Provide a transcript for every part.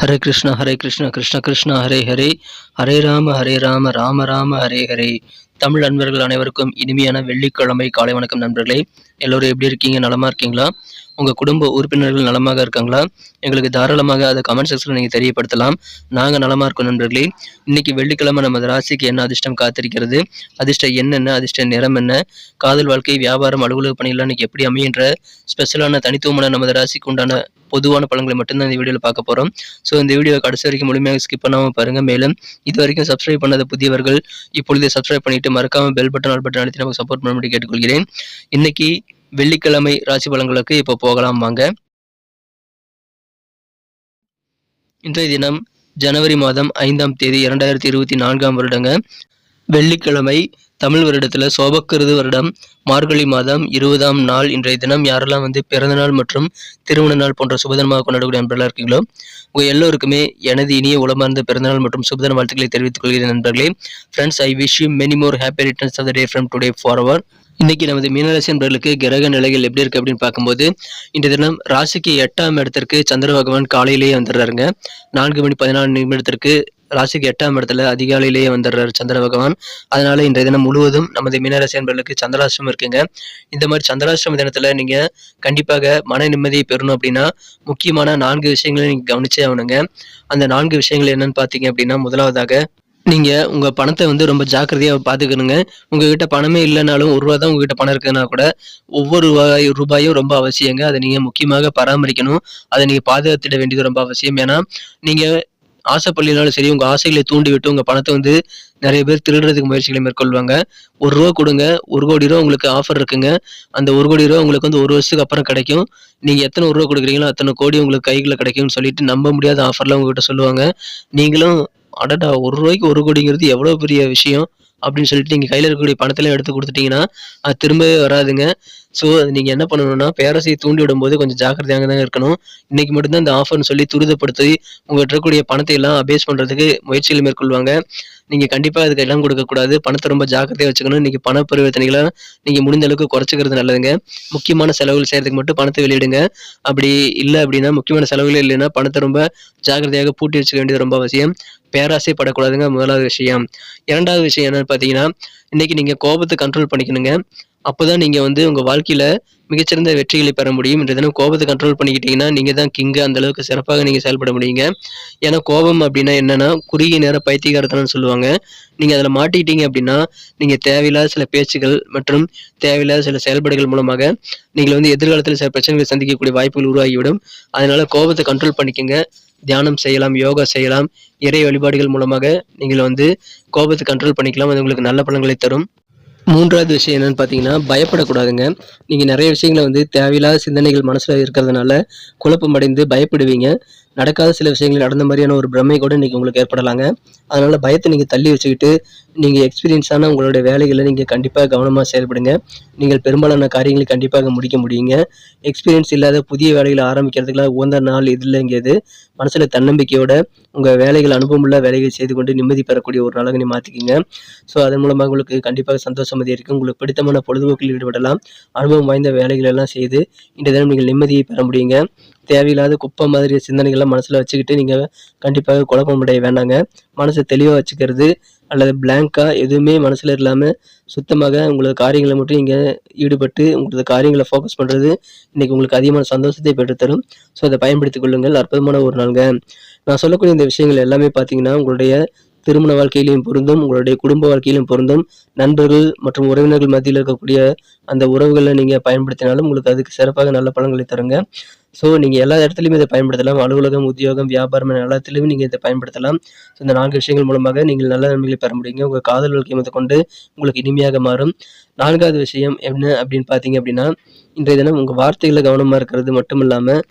ஹரே கிருஷ்ணா ஹரே கிருஷ்ணா கிருஷ்ண கிருஷ்ணா ஹரே ஹரே. ஹரே ராம ஹரே ராம ராம ராம ஹரே ஹரே. தமிழ் அன்பர்கள் அனைவருக்கும் இனிமையான வெள்ளிக்கிழமை காலை வணக்கம் நண்பர்களே. எல்லோரும் எப்படி இருக்கீங்க? நலமாக இருக்கீங்களா? உங்கள் குடும்ப உறுப்பினர்கள் நலமாக இருக்காங்களா? எங்களுக்கு தாராளமாக அதை கமெண்ட் செக்ஷனில் நீங்கள் தெரியப்படுத்தலாம். நாங்கள் நலமாக இருக்கோம் நண்பர்களே. இன்னைக்கு வெள்ளிக்கிழமை நமது ராசிக்கு என்ன அதிர்ஷ்டம் காத்திருக்கிறது? அதிர்ஷ்டம் என்னென்ன? அதிர்ஷ்ட நிறம் என்ன? காதல் வாழ்க்கை வியாபாரம் அலுவலக பணிகள்லாம் இன்றைக்கி எப்படி அமையின்ற ஸ்பெஷலான தனித்துவமான நமது ராசிக்கு உண்டான பொதுவான பழங்களை மட்டும்தான் இந்த வீடியோவில் பார்க்க போகிறோம் ஸோ இந்த வீடியோ கடைசி வரைக்கும் முழுமையாக ஸ்கிப் பண்ணாமல் பாருங்கள் மேலும் இது வரைக்கும் சப்ஸ்கிரைப் பண்ணாத புதியவர்கள் இப்பொழுதே சப்ஸ்கிரைப் பண்ணிட்டு மறக்காமல் பெல் பட்டன் ஆல் பட்டன் அழுத்தி நமக்கு சப்போர்ட் பண்ணும்படி கேட்டுக்கொள்கிறேன். இன்னைக்கு வெள்ளிக்கிழமை ராசி பலன்களுக்கு இப்போ போகலாம் வாங்க. இன்றைய தினம் ஜனவரி மாதம் ஐந்தாம் தேதி இரண்டாயிரத்தி இருபத்தி நான்காம் வருடங்க. வெள்ளிக்கிழமை தமிழ் வருடத்தில் சோபக்கிருது வருடம் மார்கழி மாதம் இருபதாம் நாள் இன்றைய தினம் யாரெல்லாம் வந்து பிறந்தநாள் மற்றும் திருமண நாள் போன்ற சுபதனமாக கொண்டாடக்கூடிய நண்பர்களாக இருக்கீங்களோ உங்கள் எல்லோருக்குமே எனது இனிய உளமார்ந்த பிறந்தநாள் மற்றும் சுபதன வாழ்த்துக்களை தெரிவித்துக் கொள்கிறேன் நண்பர்களே. Friends I wish you many more happy returns of the day from today forward இன்னைக்கு நமது மீனராசி நண்பர்களுக்கு கிரக நிலைகள் எப்படி இருக்கு அப்படின்னு பார்க்கும்போது இன்றைய தினம் ராசிக்கு எட்டாம் இடத்திற்கு சந்திர பகவான் காலையிலேயே வந்துடுறாருங்க. நான்கு மணி பதினாலு நிமிடத்திற்கு ராசிக்கு எட்டாம் இடத்துல அதிகாலையிலேயே வந்துடுறாரு சந்திர பகவான். அதனால இன்றைய தினம் முழுவதும் நமது மீனராசி நண்பர்களுக்கு சந்திராஷ்டிரம் இருக்குங்க. இந்த மாதிரி சந்திராஷ்டிரம தினத்துல நீங்க கண்டிப்பாக மன நிம்மதியை பெறணும் அப்படின்னா முக்கியமான நான்கு விஷயங்களை நீங்க கவனிச்சே ஆகணுங்க. அந்த நான்கு விஷயங்கள் என்னன்னு பார்த்தீங்க அப்படின்னா முதலாவதாக நீங்க உங்க பணத்தை வந்து ரொம்ப ஜாக்கிரதையா பாத்துக்கணுங்க. உங்ககிட்ட பணமே இல்லைனாலும் ஒரு ரூபா தான் உங்ககிட்ட பணம் இருக்குன்னா கூட ஒவ்வொரு ரூபாய் ரூபாயும் ரொம்ப அவசியங்க. அதை நீங்க முக்கியமாக பராமரிக்கணும். அதை நீங்க பாதுகாத்திட வேண்டியது ரொம்ப அவசியம். ஏன்னா நீங்க ஆசைப்பள்ளினாலும் சரி உங்க ஆசைகளை தூண்டி விட்டு உங்க பணத்தை வந்து நிறைய பேர் திருடுறதுக்கு முயற்சிகளை மேற்கொள்வாங்க. ஒரு ரூபா கொடுங்க ஒரு கோடி ரூபா உங்களுக்கு ஆஃபர் இருக்குங்க. அந்த ஒரு கோடி ரூபா உங்களுக்கு வந்து ஒரு வருஷத்துக்கு அப்புறம் கிடைக்கும். நீங்க எத்தனை ஒரு ரூபா கொடுக்குறீங்களோ அத்தனை கோடி உங்களுக்கு கைகளில் கிடைக்கும்னு சொல்லிட்டு நம்ப முடியாத ஆஃபர்லாம் உங்ககிட்ட சொல்லுவாங்க. நீங்களும் அடடா ஒரு ரூபாய்க்கு ஒரு கோடிங்கிறது எவ்வளவு பெரிய விஷயம். அப்படின்னு சொல்லிட்டு நீங்க கையில இருக்கக்கூடிய பணத்தெல்லாம் எடுத்து கொடுத்துட்டீங்கன்னா அது திரும்பவே வராதுங்க. ஸோ நீங்க என்ன பண்ணணும்னா பேரரசையை தூண்டி விடும்போது கொஞ்சம் ஜாக்கிரதையாக தான் இருக்கணும். இன்னைக்கு மட்டும்தான் இந்த ஆஃபர்னு சொல்லி துரிதப்படுத்தி உங்கள்கிட்ட இருக்கக்கூடிய பணத்தை எல்லாம் அபேஸ் பண்றதுக்கு முயற்சிகள் மேற்கொள்வாங்க. நீங்க கண்டிப்பா அதுக்கு இடம் கொடுக்கக்கூடாது. பணத்தை ரொம்ப ஜாக்கிரதையா வச்சுக்கணும். நீங்க பண பரிவர்த்தனைகளை நீங்க முடிந்த அளவுக்கு குறைச்சிக்கிறது நல்லதுங்க. முக்கியமான செலவுகள் செய்யறதுக்கு மட்டும் பணத்தை வெளியிடுங்க. அப்படி இல்லை அப்படின்னா முக்கியமான செலவுகள் இல்லைன்னா பணத்தை ரொம்ப ஜாக்கிரதையாக பூட்டி வச்சுக்க வேண்டியது ரொம்ப அவசியம். பேராசை படக்கூடாதுங்க முதலாவது விஷயம். இரண்டாவது விஷயம் என்னன்னு பார்த்தீங்கன்னா இன்னைக்கு நீங்க கோபத்தை கண்ட்ரோல் பண்ணிக்கணுங்க. அப்போதான் நீங்க வந்து உங்க வாழ்க்கையில மிகச்சிறந்த வெற்றிகளை பெற முடியும். இன்றைய தினம் கோபத்தை கண்ட்ரோல் பண்ணிக்கிட்டீங்கன்னா நீங்க தான் கிங்கு அந்த அளவுக்கு சிறப்பாக நீங்க செயல்பட முடியுங்க. ஏன்னா கோபம் அப்படின்னா என்னன்னா குறுகிய நேர பைத்தியகாரத்தனம்னு சொல்லுவாங்க. நீங்க அதில் மாட்டிக்கிட்டீங்க அப்படின்னா நீங்க தேவையில்லாத சில பேச்சுகள் மற்றும் தேவையில்லாத சில செயல்பாடுகள் மூலமாக நீங்கள் வந்து எதிர்காலத்தில் சில பிரச்சனைகளை சந்திக்கக்கூடிய வாய்ப்புகள் உருவாகிவிடும். அதனால கோபத்தை கண்ட்ரோல் பண்ணிக்கோங்க. தியானம் செய்யலாம் யோகா செய்யலாம் இறை வழிபாடுகள் மூலமாக நீங்கள் வந்து கோபத்தை கண்ட்ரோல் பண்ணிக்கலாம். அது உங்களுக்கு நல்ல பலன்களை தரும். மூன்றாவது விஷயம் என்னன்னு பார்த்தீங்கன்னா பயப்படக்கூடாதுங்க. நீங்கள் நிறைய விஷயங்களை வந்து தேவையில்லாத சிந்தனைகள் மனசில் இருக்கிறதுனால குழப்பம் அடைந்து பயப்படுவீங்க. நடக்காத சில விஷயங்கள் நடந்த மாதிரியான ஒரு பிரமை கூட இன்றைக்கி உங்களுக்கு ஏற்படலாங்க. அதனால பயத்தை நீங்கள் தள்ளி வச்சுக்கிட்டு நீங்கள் எக்ஸ்பீரியன்ஸான உங்களுடைய வேலைகளை நீங்கள் கண்டிப்பாக கவனமாக செயல்படுங்க. நீங்கள் பெரும்பாலான காரியங்களை கண்டிப்பாக முடிக்க முடியுங்க. எக்ஸ்பீரியன்ஸ் இல்லாத புதிய வேலைகளை ஆரம்பிக்கிறதுக்குலாம் உகந்த நாள் இது இல்லைங்கிறது மனசில் தன்னம்பிக்கையோட உங்கள் வேலைகள் அனுபவமுள்ள வேலைகளை செய்து கொண்டு நிம்மதி பெறக்கூடிய ஒரு நாளாக நீ மாற்றிக்கிங்க ஸோ அதன் மூலமாக உங்களுக்கு கண்டிப்பாக சந்தோஷம் இருக்கும் உங்களுக்கு பிடித்தமான பொழுதுபோக்கில் ஈடுபடலாம். அனுபவம் வாய்ந்த வேலைகள் எல்லாம் செய்து இன்றைய தினம் நீங்கள் நிம்மதியை பெற முடியுங்க. தேவையில்லாத குப்பை மாதிரி சிந்தனைகள்லாம் மனசில் வச்சுக்கிட்டு நீங்கள் கண்டிப்பாக குழப்பம் அடைய வேண்டாங்க. மனசை தெளிவாக வச்சுக்கிறது அல்லது பிளாங்காக எதுவுமே மனசில் இல்லாமல் சுத்தமாக உங்களது காரியங்களை மட்டும் நீங்கள் ஈடுபட்டு உங்களது காரியங்களை ஃபோக்கஸ் பண்ணுறது இன்றைக்கி உங்களுக்கு அதிகமான சந்தோஷத்தை பெற்றுத்தரும். ஸோ அதை பயன்படுத்திக் கொள்ளுங்கள். அற்புதமான ஒரு நாளுங்க. நான் சொல்லக்கூடிய இந்த விஷயங்கள் எல்லாமே பார்த்தீங்கன்னா உங்களுடைய திருமண வாழ்க்கையிலையும் பொருந்தும் உங்களுடைய குடும்ப வாழ்க்கையிலும் பொருந்தும். நண்பர்கள் மற்றும் உறவினர்கள் மத்தியில் இருக்கக்கூடிய அந்த உறவுகளை நீங்கள் பயன்படுத்தினாலும் உங்களுக்கு அதுக்கு சிறப்பாக நல்ல பலன்களை தருங்க. ஸோ நீங்கள் எல்லா இடத்துலையுமே இதை பயன்படுத்தலாம். அலுவலகம் உத்தியோகம் வியாபாரம் என எல்லாத்துலேயுமே நீங்கள் இதை பயன்படுத்தலாம். ஸோ இந்த நான்கு விஷயங்கள் மூலமாக நீங்கள் நல்ல நன்மைகளை பெற முடியுங்க. உங்கள் காதல் வாழ்க்கை முதல் கொண்டு உங்களுக்கு இனிமையாக மாறும். நான்காவது விஷயம் என்ன அப்படின்னு பார்த்தீங்க அப்படின்னா இன்றைய தினம் உங்கள் வார்த்தைகளை கவனமாக இருக்கிறது மட்டும் இல்லாமல்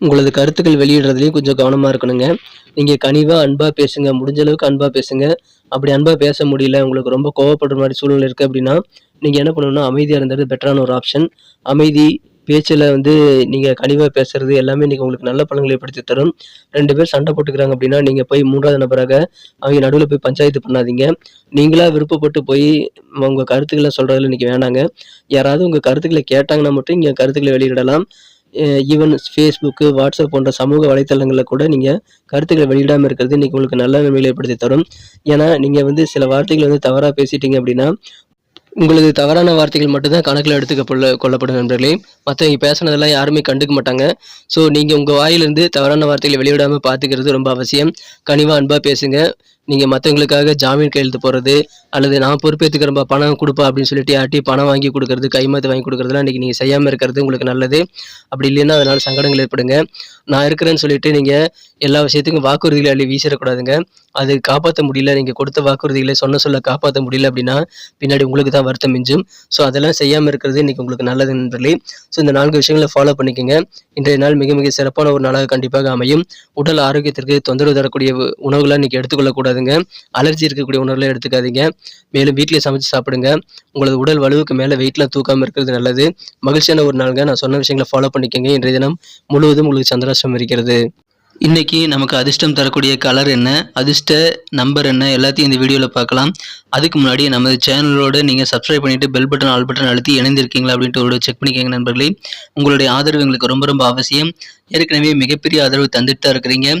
உங்களது கருத்துக்கள் வெளியிடுறதுலையும் கொஞ்சம் கவனமாக இருக்கணுங்க. நீங்கள் கனிவாக அன்பாக பேசுங்க. முடிஞ்ச அளவுக்கு அன்பாக பேசுங்க. அப்படி அன்பாக பேச முடியல உங்களுக்கு ரொம்ப கோவப்படுற மாதிரி சூழ்நிலை இருக்குது அப்படின்னா நீங்கள் என்ன பண்ணணும்னா அமைதியாக இருந்தது பெட்டரான ஒரு ஆப்ஷன் அமைதி பேச்சில் வந்து நீங்கள் கனிவாக பேசுறது எல்லாமே இன்றைக்கி உங்களுக்கு நல்ல பலன்களை ஏற்படுத்தி தரும். ரெண்டு பேர் சண்டை போட்டுக்கிறாங்க அப்படின்னா நீங்கள் போய் மூன்றாவது நபராக அவங்க நடுவில் போய் பஞ்சாயத்து பண்ணாதீங்க. நீங்களாக விருப்பப்பட்டு போய் உங்கள் கருத்துக்களை சொல்கிறதுல இன்றைக்கி வேணாங்க. யாராவது உங்கள் கருத்துக்களை கேட்டாங்கன்னா மட்டும் இங்கே கருத்துக்களை வெளியிடலாம். ஈவன் ஃபேஸ்புக்கு வாட்ஸ்அப் போன்ற சமூக வலைத்தளங்களில் கூட நீங்கள் கருத்துக்களை வெளியிடாமல் இருக்கிறது இன்றைக்கி உங்களுக்கு நல்ல நன்மைகளை ஏற்படுத்தி தரும். ஏன்னா நீங்கள் வந்து சில வார்த்தைகள் வந்து தவறாக பேசிட்டீங்க அப்படின்னா உங்களது தவறான வார்த்தைகள் மட்டும்தான் கணக்கில் எடுத்துக்கப்பட கொள்ளப்படும் நண்பர்களே. மற்றவங்க பேசுனதெல்லாம் யாருமே கண்டுக்க மாட்டாங்க. ஸோ நீங்கள் உங்கள் வாயிலிருந்து தவறான வார்த்தைகளை வெளியிடாமல் பார்த்துக்கிறது ரொம்ப அவசியம். கனிவாக அன்பாக பேசுங்க. நீங்கள் மற்றவங்களுக்காக ஜாமீன் கையெழுத்து போடுறது அல்லது நான் பொறுப்பேற்றுக்கிறப்ப பணம் கொடுப்பா அப்படின்னு சொல்லிட்டு யார்ட்டி பணம் வாங்கி கொடுக்கறது கைமாத்து வாங்கி கொடுக்குறதுலாம் இன்றைக்கி நீங்கள் செய்யாமல் இருக்கிறது உங்களுக்கு நல்லது. அப்படி இல்லைன்னா அதனால் சங்கடங்கள் ஏற்படுங்க. நான் இருக்கிறேன்னு சொல்லிட்டு நீங்கள் எல்லா விஷயத்துக்கும் வாக்குறுதிகளை அள்ளி வீசிடக்கூடாதுங்க. அது காப்பாற்ற முடியல நீங்கள் கொடுத்த வாக்குறுதிகளை சொன்ன சொல்ல காப்பாற்ற முடியல அப்படின்னா பின்னாடி உங்களுக்கு தான் வருத்தம் மிஞ்சும். ஸோ அதெல்லாம் செய்யாமல் இருக்கிறது இன்றைக்கி உங்களுக்கு நல்லது நண்பர்களே. ஸோ இந்த நான்கு விஷயங்களை ஃபாலோ பண்ணிக்கோங்க. இன்றைய நாள் மிக மிக சிறப்பான ஒரு நாளாக கண்டிப்பாக அமையும். உடல் ஆரோக்கியத்திற்கு தொந்தரவு தரக்கூடிய உணவுகளை இன்றைக்கி எடுத்துக்காதுங்க. அலர்ஜி இருக்கக்கூடிய உணவுகளை எடுத்துக்காதீங்க. மேலும் வீட்டிலே சமைச்சு சாப்பிடுங்க. உங்களது உடல் வலுவுக்கு மேலே வெயிட்லாம் தூக்காமல் இருக்கிறது நல்லது. மகிழ்ச்சியான ஒரு நாளுங்க. நான் சொன்ன விஷயங்களை ஃபாலோ பண்ணிக்கோங்க. இன்றைய தினம் முழுவதும் உங்களுக்கு சந்திராஷ்டம் இருக்கிறது. இன்னைக்கு நமக்கு அதிர்ஷ்டம் தரக்கூடிய கலர் என்ன? அதிர்ஷ்ட நம்பர் என்ன? எல்லாத்தையும் இந்த வீடியோவில் பார்க்கலாம். அதுக்கு முன்னாடி நமது சேனலோடு நீங்கள் சப்ஸ்கிரைப் பண்ணிவிட்டு பெல் பட்டன் ஆல் பட்டன் அழுத்தி இணைந்திருக்கீங்களா அப்படின்ட்டு ஒரு செக் பண்ணிக்கோங்க நண்பர்களே. உங்களுடைய ஆதரவு எங்களுக்கு ரொம்ப ரொம்ப அவசியம். ஏற்கனவே மிகப்பெரிய ஆதரவு தந்துட்டு தான் இருக்கிறீங்க.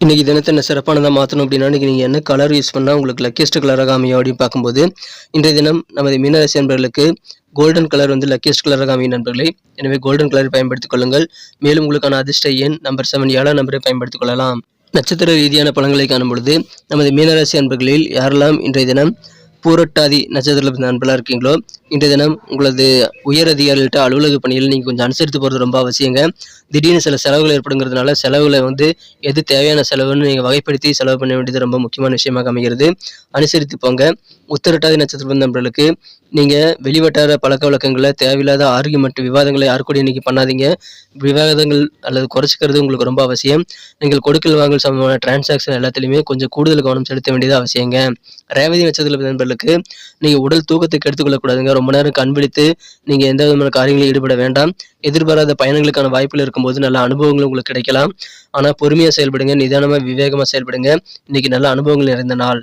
இன்றைக்கி தினத்தை என்ன சிறப்பானதாக மாற்றணும் அப்படின்னா இன்றைக்கி நீங்கள் என்ன கலர் யூஸ் பண்ணால் உங்களுக்கு லக்கியஸ்ட் கலராக அமையும் அப்படின்னு பார்க்கும்போது இன்றைய தினம் நமது மீனராசி நண்பர்களுக்கு கோல்டன் கலர் வந்து லக்கியஸ்ட் கலராக அமையும் நண்பர்களே. எனவே கோல்டன் கலரை பயன்படுத்திக் கொள்ளுங்கள். மேலும் உங்களுக்கான அதிர்ஷ்ட எண் நம்பர் செவன் ஏழாம் நம்பரை பயன்படுத்திக் கொள்ளலாம். நட்சத்திர ரீதியான பலன்களை காணும் பொழுது நமது மீனராசி அன்பர்களில் யாரெல்லாம் இன்றைய தினம் பூரட்டாதி நட்சத்திரத்தில் நண்பர்களாக இருக்கீங்களோ இன்றைய தினம் உங்களது உயர் அதிகாரிகள்ட்ட அலுவலக பணியில் நீங்கள் கொஞ்சம் அனுசரித்து போகிறது ரொம்ப அவசியங்க. திடீர்னு சில செலவுகள் ஏற்படுங்கிறதுனால செலவுகளை வந்து எது தேவையான செலவுன்னு நீங்கள் வகைப்படுத்தி செலவு பண்ண வேண்டியது ரொம்ப முக்கியமான விஷயமாக அமைகிறது. அனுசரித்து போங்க. உத்தரட்டாதி நட்சத்திரம் நண்பர்களுக்கு நீங்கள் வெளிவட்டார பழக்க வழக்கங்களை தேவையில்லாத ஆர்குமெண்ட் விவாதங்களை யாரு கூட இன்னைக்கு பண்ணாதீங்க. விவாதங்கள் அல்லது குறைச்சிக்கிறது உங்களுக்கு ரொம்ப அவசியம். நீங்கள் கொடுக்கல் வாங்கல் சம்பந்தமான டிரான்சாக்ஷன் எல்லாத்துலேயுமே கொஞ்சம் கூடுதல் கவனம் செலுத்த வேண்டியது அவசியங்க. ரேவதி நட்சத்திர நண்பர்களுக்கு நீங்கள் உடல் தூக்கத்துக்கு எடுத்துக்கொள்ளக்கூடாதுங்க ரொம்ப நேரம் கண்விழித்து நீங்கள் எந்த விதமான காரியங்களில் ஈடுபட வேண்டாம். எதிர்பாராத பயணங்களுக்கான வாய்ப்புகள் இருக்கும்போது நல்ல அனுபவங்கள் உங்களுக்கு கிடைக்கலாம். ஆனால் பொறுமையாக செயல்படுங்க நிதானமாக விவேகமாக செயல்படுங்க. இன்னைக்கு நல்ல அனுபவங்கள் நிறைந்த நாள்.